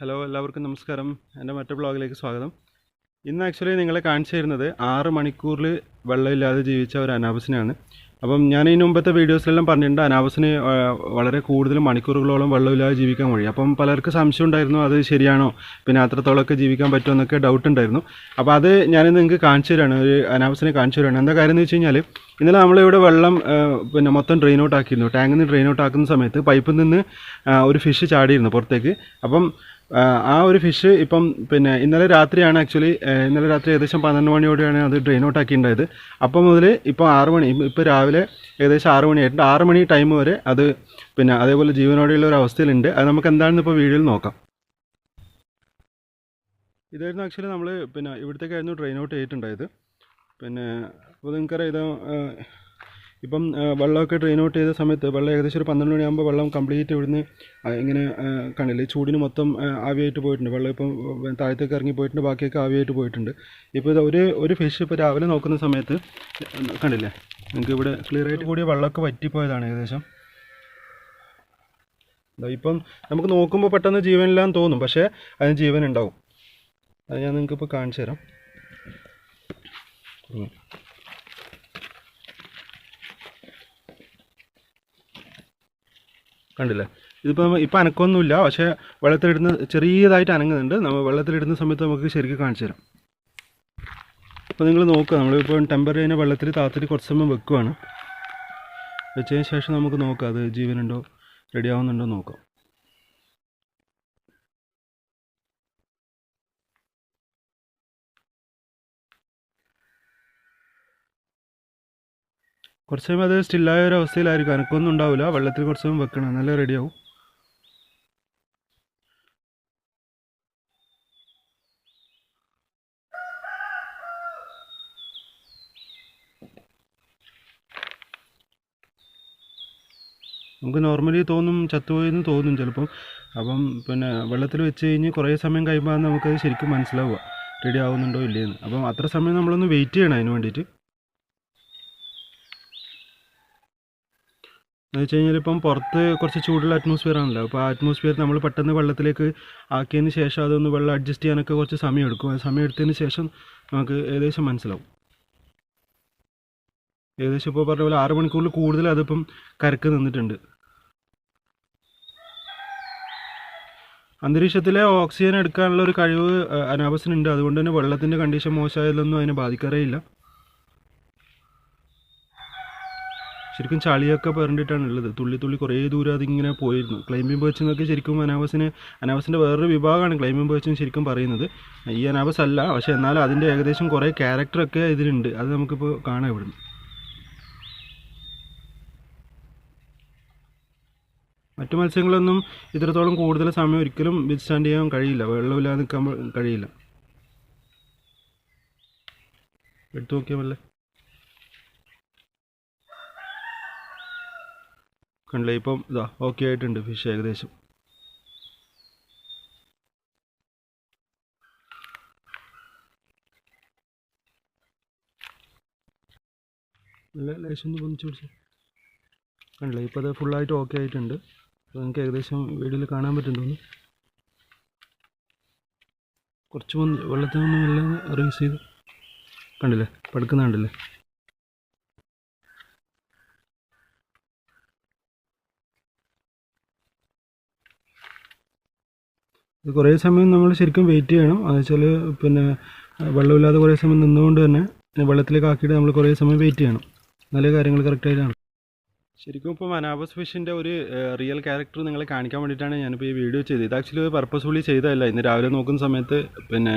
Hello എല്ലാവർക്കും നമസ്കാരം. എന്റെ മറ്റു ബ്ലോഗിലേക്ക് സ്വാഗതം. ഇന്ന് ആക്ച്വലി നിങ്ങളെ കാണിച്ചു തരുന്നത് ആറ് മണിക്കൂറിൽ വെള്ളമില്ലാതെ ജീവിച്ച ഒരു അനാബസിനെയാണ് അപ്പം ഞാൻ ഈ മുമ്പത്തെ വീഡിയോസിലെല്ലാം പറഞ്ഞിട്ടുണ്ട് അനാബസിന് വളരെ കൂടുതൽ മണിക്കൂറുകളോളം വെള്ളമില്ലാതെ ജീവിക്കാൻ കഴിയും. അപ്പം പലർക്ക് സംശയം ഉണ്ടായിരുന്നു അത് ശരിയാണോ? പിന്നെ അത്രത്തോളമൊക്കെ ജീവിക്കാൻ പറ്റുമോ എന്നൊക്കെ ഡൗട്ട് ഉണ്ടായിരുന്നു. അപ്പോൾ അത് ഞാൻ നിങ്ങൾക്ക് കാണിച്ചു തരാണ് ഒരു അനാബസിനെ കാണിച്ചു തരാണ്. എന്താ കാര്യം എന്ന് വെച്ച് കഴിഞ്ഞാൽ ഇന്നലെ നമ്മളിവിടെ വെള്ളം പിന്നെ മൊത്തം ഡ്രെയിൻ ഔട്ട് ആക്കിയിരുന്നു. ടാങ്കിൽ നിന്ന് ഡ്രെയിൻ ഔട്ട് ആക്കുന്ന സമയത്ത് പൈപ്പിൽ നിന്ന് ഒരു ഫിഷ് ചാടിയിരുന്നു പുറത്തേക്ക്. അപ്പം ആ, ഒരു ഫിഷ് ഇപ്പം പിന്നെ ഇന്നലെ രാത്രിയാണ് ആക്ച്വലി ഇന്നലെ രാത്രി ഏകദേശം പന്ത്രണ്ട് മണിയോടെയാണ് അത് ഡ്രെയിൻ ഔട്ട് ആക്കി ഉണ്ടായത് അപ്പം മുതൽ ഇപ്പോൾ ആറ് മണി ഇപ്പോൾ രാവിലെ ഏകദേശം ആറ് മണിയായിട്ടുണ്ട് ആറ് മണി ടൈം വരെ അത് പിന്നെ അതേപോലെ ജീവനോടെയുള്ള ഒരു അവസ്ഥയിലുണ്ട്. അത് നമുക്ക് എന്താണെന്ന് ഇപ്പോൾ വീഡിയോയിൽ നോക്കാം. ഇതായിരുന്നു ആക്ച്വലി നമ്മൾ പിന്നെ ഇവിടത്തേക്കായിരുന്നു ഡ്രെയിൻ ഔട്ട് ചെയ്തിട്ടുണ്ടായത്. പിന്നെ അപ്പോൾ നിങ്ങൾക്കറിയാം ഇത് ഇപ്പം വെള്ളമൊക്കെ ഡ്രെയിൻ ഔട്ട് ചെയ്ത സമയത്ത് വെള്ളം ഏകദേശം ഒരു പന്ത്രണ്ട് മണിയാകുമ്പോൾ വെള്ളം കംപ്ലീറ്റ് ഇവിടുന്ന് ഇങ്ങനെ കണ്ടില്ലേ ചൂടിന് മൊത്തം ആവിയായിട്ട് പോയിട്ടുണ്ട്. വെള്ളം ഇപ്പം താഴത്തേക്ക് ഇറങ്ങി പോയിട്ടുണ്ട് ബാക്കിയൊക്കെ ആവിയായിട്ട് പോയിട്ടുണ്ട്. ഇപ്പോൾ ഇത് ഒരു ഒരു ഫിഷ് ഇപ്പോൾ രാവിലെ നോക്കുന്ന സമയത്ത് കണ്ടില്ലേ നിങ്ങൾക്ക് ഇവിടെ ക്ലിയർ ആയിട്ട് കൂടി വെള്ളമൊക്കെ വറ്റിപ്പോയതാണ് ഏകദേശം. ഇപ്പം നമുക്ക് നോക്കുമ്പോൾ പെട്ടെന്ന് ജീവനില്ലാന്ന് തോന്നും പക്ഷേ അതിന് ജീവൻ ഉണ്ടാവും അത് ഞാൻ നിങ്ങൾക്ക് ഇപ്പോൾ കാണിച്ചു തരാം കണ്ടില്ലേ? ഇതിപ്പോൾ ഇപ്പം അനക്കൊന്നുമില്ല. പക്ഷേ വെള്ളത്തിലിടുന്ന ചെറിയതായിട്ട് അനങ്ങുന്നുണ്ട്. നമ്മൾ വെള്ളത്തിലിടുന്ന സമയത്ത് നമുക്ക് ശരിക്കും കാണിച്ചു തരാം. അപ്പോൾ നിങ്ങൾ നോക്കുക. നമ്മളിപ്പോൾ ടെമ്പററി അതിനെ വെള്ളത്തിൽ താത്തിട്ട് കുറച്ച് സമയം വെക്കുവാണ്. വെച്ചതിന് ശേഷം നമുക്ക് നോക്കാം. അത് ജീവനുണ്ടോ? റെഡിയാവുന്നുണ്ടോ നോക്കാം. കുറച്ച് സമയം അത് സ്റ്റില്ലായ ഒരു അവസ്ഥയിലായിരിക്കും. അനക്കൊന്നും ഉണ്ടാവില്ല വെള്ളത്തിൽ കുറച്ച് സമയം വെക്കണം. നല്ല റെഡിയാവും നമുക്ക് നോർമലി തോന്നും ചത്തുപോയെന്ന് തോന്നും ചിലപ്പം. അപ്പം പിന്നെ വെള്ളത്തിൽ വെച്ച് കഴിഞ്ഞ് കുറേ സമയം കഴിയുമ്പോൾ നമുക്കത് ശരിക്കും മനസ്സിലാവുക. റെഡി ആവുന്നുണ്ടോ ഇല്ലയെന്ന്. അപ്പം അത്ര സമയം നമ്മളൊന്ന് വെയിറ്റ് ചെയ്യണം അതിന് വേണ്ടിയിട്ട്. എന്ന് വെച്ച് കഴിഞ്ഞാൽ ഇപ്പം പുറത്ത് കുറച്ച് ചൂടുള്ള അറ്റ്മോസ്ഫിയർ ആണല്ലോ. അപ്പോൾ ആ അറ്റ്മോസ്ഫിയർ നമ്മൾ പെട്ടെന്ന് വെള്ളത്തിലേക്ക് ആക്കിയതിന് ശേഷം അതൊന്ന് വെള്ളം അഡ്ജസ്റ്റ് ചെയ്യാനൊക്കെ കുറച്ച് സമയം എടുക്കും. ആ സമയം എടുത്തതിന് ശേഷം നമുക്ക് ഏകദേശം മനസ്സിലാവും. ഏകദേശം ഇപ്പോൾ പറഞ്ഞ പോലെ ആറ് മണിക്കൂറിൽ കൂടുതൽ അതിപ്പം കരക്ക് നിന്നിട്ടുണ്ട്. അന്തരീക്ഷത്തിലെ ഓക്സിജൻ എടുക്കാനുള്ള ഒരു കഴിവ് അനാബസിനുണ്ട് അതുകൊണ്ട് തന്നെ വെള്ളത്തിന്റെ കണ്ടീഷൻ മോശമായതിലൊന്നും അതിനെ ബാധിക്കാറേ ശരിക്കും ചളിയൊക്കെ പറഞ്ഞിട്ടാണ് ഉള്ളത്. തുള്ളി തുള്ളി കുറേ ദൂരം അതിങ്ങനെ പോയിരുന്നു. ക്ലൈമ്പിംഗ് ബേർഡ്സ് എന്നൊക്കെ ശരിക്കും അനാവസിന് അനാവസിന്റെ വേറൊരു വിഭാഗമാണ് ക്ലൈമ്പിംഗ് ബേർഡ്സ് ശരിക്കും പറയുന്നത്. ഈ അനാവസ് അല്ല പക്ഷേ എന്നാലും അതിന്റെ ഏകദേശം കുറേ ക്യാരക്ടറൊക്കെ ഇതിലുണ്ട്. അത് നമുക്കിപ്പോൾ കാണാം ഇവിടുന്ന്. മറ്റു മത്സ്യങ്ങളൊന്നും ഇത്രത്തോളം കൂടുതൽ സമയം ഒരിക്കലും വിത്ത്സ്റ്റാൻഡ് ചെയ്യാൻ കഴിയില്ല. വെള്ളമില്ലാതെ നിൽക്കാൻ കഴിയില്ല. എടുത്തു നോക്കിയാൽ മല്ലേ കണ്ടില്ലേ? ഇപ്പം ഇതാ ഓക്കെ ആയിട്ടുണ്ട് ഫിഷ് ഏകദേശം. നല്ല ലേശം ഒന്ന് പൊന്നിച്ച് പിടിച്ച്. കണ്ടില്ലേ? ഇപ്പോൾ അത് ഫുള്ളായിട്ട് ഓക്കെ ആയിട്ടുണ്ട്. അപ്പോൾ നിങ്ങൾക്ക് ഏകദേശം വീഡിയോയിൽ കാണാൻ പറ്റുന്നു കുറച്ച് വെള്ളത്തിൽ നിന്ന് വെള്ളം റിലീസ് ചെയ്ത്. കണ്ടില്ലേ? പടുക്കുന്ന കണ്ടില്ലേ ഇത് കുറേ സമയം നമ്മൾ ശരിക്കും വെയിറ്റ് ചെയ്യണം. അത് വെച്ചാൽ പിന്നെ വെള്ളമില്ലാതെ കുറേ സമയം നിന്നുകൊണ്ട് തന്നെ വെള്ളത്തിലേക്ക് ആക്കിയിട്ട് നമ്മൾ കുറേ സമയം വെയിറ്റ് ചെയ്യണം. നല്ല കാര്യങ്ങൾ കറക്റ്റായിട്ട് നടക്കും ശരിക്കും ഇപ്പോൾ മനാബസ് ഫിഷിന്റെ ഒരു റിയൽ ക്യാരക്ടർ നിങ്ങളെ കാണിക്കാൻ വേണ്ടിയിട്ടാണ് ഞാനിപ്പോൾ ഈ വീഡിയോ ചെയ്തത്. ഇത് ആക്ച്വലി പർപ്പസ്ഫുള്ളി ചെയ്തതല്ല. ഇന്ന് രാവിലെ നോക്കുന്ന സമയത്ത് പിന്നെ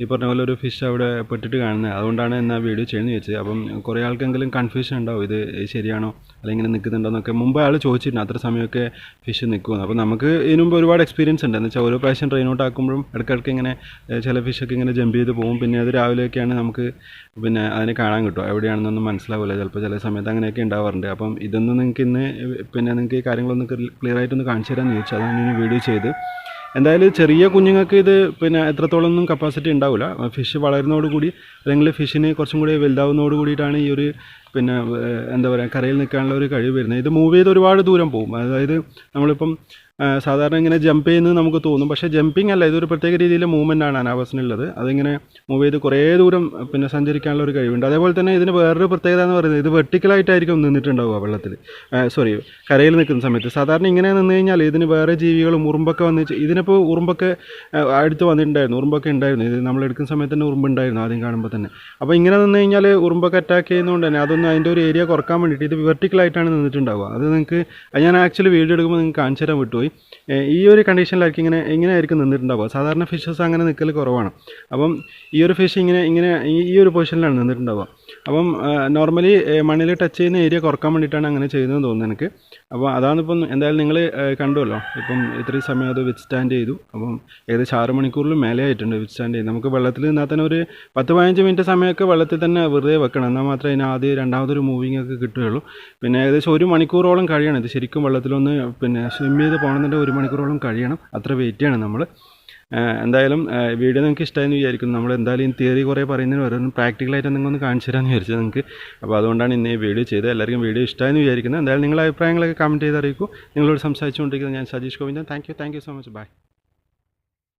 ഈ പറഞ്ഞ പോലെ ഒരു ഫിഷ് അവിടെ പെട്ടിട്ട് കാണുന്നത് അതുകൊണ്ടാണ് എന്നാൽ വീഡിയോ ചെയ്യുന്നത് വെച്ചത്. അപ്പം കുറേ ആൾക്കെങ്കിലും കൺഫ്യൂഷൻ ഉണ്ടാവും. ഇത് ശരിയാണോ? അല്ലെങ്കിൽ ഇങ്ങനെ നിൽക്കുന്നുണ്ടോ എന്നൊക്കെ. മുമ്പ് ആൾ ചോദിച്ചിട്ടുണ്ട്. അത്ര സമയമൊക്കെ ഫിഷ് നിൽക്കുമെന്ന് അപ്പോൾ നമുക്ക് ഇതിനു മുമ്പ് ഒരുപാട് എക്സ്പീരിയൻസ് ഉണ്ട്. എന്ന് വെച്ചാൽ ഓരോ പ്രാവശ്യം ട്രെയിൻ ഔട്ട് ആക്കുമ്പോഴും ഇടയ്ക്കിടയ്ക്ക് ഇങ്ങനെ ചില ഫിഷൊക്കെ ഇങ്ങനെ ജമ്പ് ചെയ്ത് പോകും. പിന്നെ അത് രാവിലെയൊക്കെയാണ് നമുക്ക് പിന്നെ അതിനെ കാണാൻ കിട്ടും എവിടെയാണെന്നൊന്നും മനസ്സിലാവില്ല. ചിലപ്പോൾ ചില സമയത്ത് അങ്ങനെയൊക്കെ ഉണ്ടാവാറുണ്ട്. അപ്പം ഇതൊന്നും നിങ്ങൾക്ക് ഇന്ന് പിന്നെ നിങ്ങൾക്ക് ഈ കാര്യങ്ങളൊന്ന് ക്ലിയർ ആയിട്ടൊന്ന് കാണിച്ചു തരാമെന്ന് ചോദിച്ചു അതാണ് ഞാൻ വീഡിയോ ചെയ്ത്. എന്തായാലും ചെറിയ കുഞ്ഞുങ്ങൾക്ക് ഇത് പിന്നെ എത്രത്തോളം ഒന്നും കപ്പാസിറ്റി ഉണ്ടാവില്ല ഫിഷ് വളരുന്നതോടുകൂടി അല്ലെങ്കിൽ ഫിഷിന് കുറച്ചും കൂടി വലുതാവുന്നതോട് കൂടിയിട്ടാണ് ഈ ഒരു പിന്നെ എന്താ പറയുക കരയിൽ നിൽക്കാനുള്ള ഒരു കഴിവ് വരുന്നത്. ഇത് മൂവ് ചെയ്ത് ഒരുപാട് ദൂരം പോകും. അതായത് നമ്മളിപ്പം സാധാരണ ഇങ്ങനെ ജമ്പ് ചെയ്യുന്നത് നമുക്ക് തോന്നും. പക്ഷേ ജമ്പിങ് അല്ല ഇതൊരു പ്രത്യേക രീതിയിലെ മൂവ്മെന്റ് ആണ് അനാവാസിനുള്ളത് അതിങ്ങനെ മൂവ് ചെയ്ത് കുറേ ദൂരം പിന്നെ സഞ്ചരിക്കാനുള്ള ഒരു കഴിവുണ്ട്. അതേപോലെ തന്നെ ഇതിന് വേറൊരു പ്രത്യേകത എന്ന് പറയുന്നത് ഇത് വെർട്ടിക്കലായിട്ടായിരിക്കും നിന്നിട്ടുണ്ടാവുക വെള്ളത്തിൽ. സോറി കരയിൽ നിൽക്കുന്ന സമയത്ത്. സാധാരണ ഇങ്ങനെ നിന്ന് കഴിഞ്ഞാൽ ഇതിന് വേറെ ജീവികളും ഉറുമ്പൊക്കെ വന്ന് ഇതിനിപ്പോൾ ഉറുമ്പൊക്കെ അടുത്ത് വന്നിട്ടുണ്ടായിരുന്നു. ഉറുമ്പൊക്കെ ഉണ്ടായിരുന്നു. ഇത് നമ്മൾ എടുക്കുന്ന സമയത്ത് തന്നെ ഉറുമ്പുണ്ടായിരുന്നു ആദ്യം കാണുമ്പോൾ തന്നെ. അപ്പോൾ ഇങ്ങനെ നിന്ന് കഴിഞ്ഞാൽ ഉറുമ്പൊക്കെ അറ്റാക്ക് ചെയ്യുന്നതുകൊണ്ട് തന്നെ അതൊന്നും അതിന്റെ ഒരു ഏരിയ കുറയ്ക്കാൻ വേണ്ടിയിട്ട് ഇത് വെർട്ടിക്കൽ ആയിട്ടാണ് നിന്നിട്ടുണ്ടാവുക. അത് നിങ്ങൾക്ക് ഞാൻ ആക്ച്വലി വീഡിയോ എടുക്കുമ്പോൾ നിങ്ങൾക്ക് കാണിച്ചു തരാൻ വിട്ടുപോയി. ഈ ഒരു കണ്ടീഷനിലായിരിക്കും ഇങ്ങനെ ഇങ്ങനെ ആയിരിക്കും നിന്നിട്ടുണ്ടാവുക. സാധാരണ ഫിഷസ് അങ്ങനെ നിൽക്കൽ കുറവാണ്. അപ്പം ഈ ഒരു ഫിഷ് ഇങ്ങനെ ഇങ്ങനെ ഈ ഒരു പൊസിഷനിലാണ് നിന്നിട്ടുണ്ടാവുക. അപ്പം നോർമലി മണ്ണിൽ ടച്ച് ചെയ്യുന്ന ഏരിയ കുറയ്ക്കാൻ വേണ്ടിയിട്ടാണ് അങ്ങനെ ചെയ്യുന്നതെന്ന് തോന്നുന്നു എനിക്ക്. അപ്പോൾ അതാണിപ്പം എന്തായാലും നിങ്ങൾ കണ്ടുവല്ലോ. ഇപ്പം ഇത്രയും സമയം അത് വിത്ത് സ്റ്റാൻഡ് ചെയ്തു. അപ്പം ഏകദേശം ആറ് മണിക്കൂറിൽ മേലെ ആയിട്ടുണ്ട് വിത്ത് സ്റ്റാൻഡ് ചെയ്ത്. നമുക്ക് വെള്ളത്തിൽ നിന്നാൽ തന്നെ ഒരു പത്ത് പതിനഞ്ച് മിനിറ്റ് സമയമൊക്കെ വെള്ളത്തിൽ തന്നെ വെറുതെ വെക്കണം. എന്നാൽ മാത്രമേ അതിന് ആദ്യം രണ്ടാമതൊരു മൂവിങ് ഒക്കെ കിട്ടുകയുള്ളൂ. പിന്നെ ഏകദേശം ഒരു മണിക്കൂറോളം കഴിയണം. ഇത് ശരിക്കും വെള്ളത്തിലൊന്ന് പിന്നെ സ്വിം ചെയ്ത് പോകണമെന്നുണ്ടെങ്കിൽ ഒരു മണിക്കൂറോളം കഴിയണം. അത്ര വെയിറ്റ് ചെയ്യണം നമ്മൾ. എന്തായാലും വീഡിയോ നിങ്ങൾക്ക് ഇഷ്ടമായെന്ന് വിചാരിക്കുന്നു. നമ്മൾ എന്തായാലും തിയറി കുറേ പറയുന്നതിന് ഓരോന്നും പ്രാക്ടിക്കലായിട്ട് എന്തെങ്കിലും ഒന്ന് കാണിച്ചു തരാമെന്ന് വിചാരിച്ചത് നിങ്ങൾക്ക്. അപ്പോൾ അതുകൊണ്ടാണ് ഇന്ന് ഈ വീഡിയോ ചെയ്തത്. എല്ലാവർക്കും വീഡിയോ ഇഷ്ടമായെന്ന് വിചാരിക്കുന്നത് എന്തായാലും നിങ്ങളുടെ അഭിപ്രായങ്ങളൊക്കെ കമന്റ് ചെയ്ത് അറിയിക്കൂ. നിങ്ങളോട് സംസാരിച്ചുകൊണ്ടിരിക്കുന്നത് ഞാൻ Sajeesh Govindan. Thank you thank you so much bye